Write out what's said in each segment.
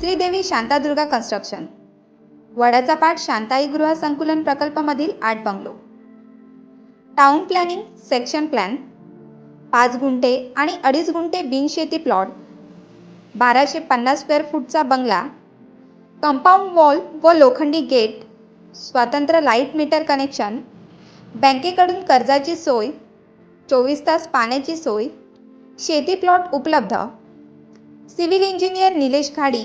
Sridevi Shantadurga construction वडाचा पाठ शांताई गृह संकुलन प्रकल्पामधील आठ bungalow town planning section plan पाच गुंठे आणि अडीच गुंठे बिनशेती प्लॉट बाराशे पन्नास स्क्वेअर फूटचा बंगला कंपाऊंड वॉल व लोखंडी गेट स्वतंत्र लाइट मीटर कनेक्शन बँकेकडून कर्जाची सोय. चोवीस तास पाण्याची सोय. शेती प्लॉट उपलब्ध. सिव्हिल इंजिनियर निलेश खाडी.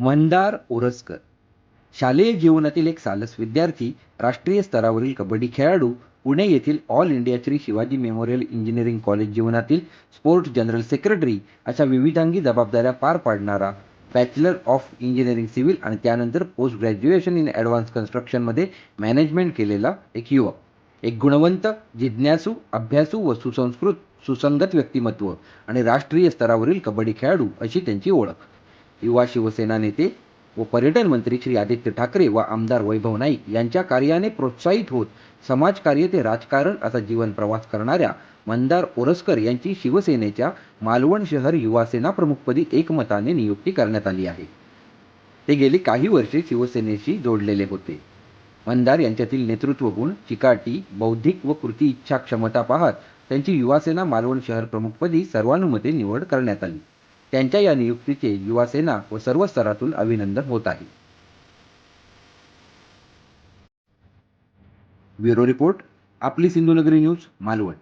मंदार ओरसकर शालेय जीवनातील एक सालस विद्यार्थी राष्ट्रीय स्तरावरील कबड्डी खेळाडू पुणे येथील all India Shri Shivaji memorial engineering college जीवनातील स्पोर्ट्स जनरल सेक्रेटरी अशा विविधांगी जबाबदाऱ्या पार पाडणारा बॅचलर ऑफ इंजिनिअरिंग सिव्हिल आणि त्यानंतर पोस्ट ग्रॅज्युएशन इन ॲडव्हान्स कन्स्ट्रक्शनमध्ये मॅनेजमेंट केलेला एक युवक. एक गुणवंत जिज्ञासू अभ्यासू व सुसंस्कृत सुसंगत व्यक्तिमत्व आणि राष्ट्रीय स्तरावरील कबड्डी खेळाडू अशी त्यांची ओळख. युवा शिवसेना नेते व पर्यटन मंत्री श्री आदित्य ठाकरे व आमदार वैभव नाईक यांच्या कार्याने प्रोत्साहित होत समाजकार्य ते राजकारण असा जीवन प्रवास करणाऱ्या मंदार ओरसकर यांची शिवसेनेच्या मालवण शहर युवासेना प्रमुखपदी एकमताने नियुक्ती करण्यात आली आहे. ते गेली काही वर्षे शिवसेनेशी जोडलेले होते. मंदार यांच्यातील नेतृत्व गुण चिकाटी बौद्धिक व कृती इच्छा क्षमता पाहत त्यांची युवासेना मालवण शहर प्रमुखपदी सर्वानुमते निवड करण्यात आली. त्यांच्या या नियुक्तीचे युवासेना व सर्व स्तरातून अभिनंदन होत आहे. ब्युरो रिपोर्ट आपली सिंधुनगरी न्यूज मालवण.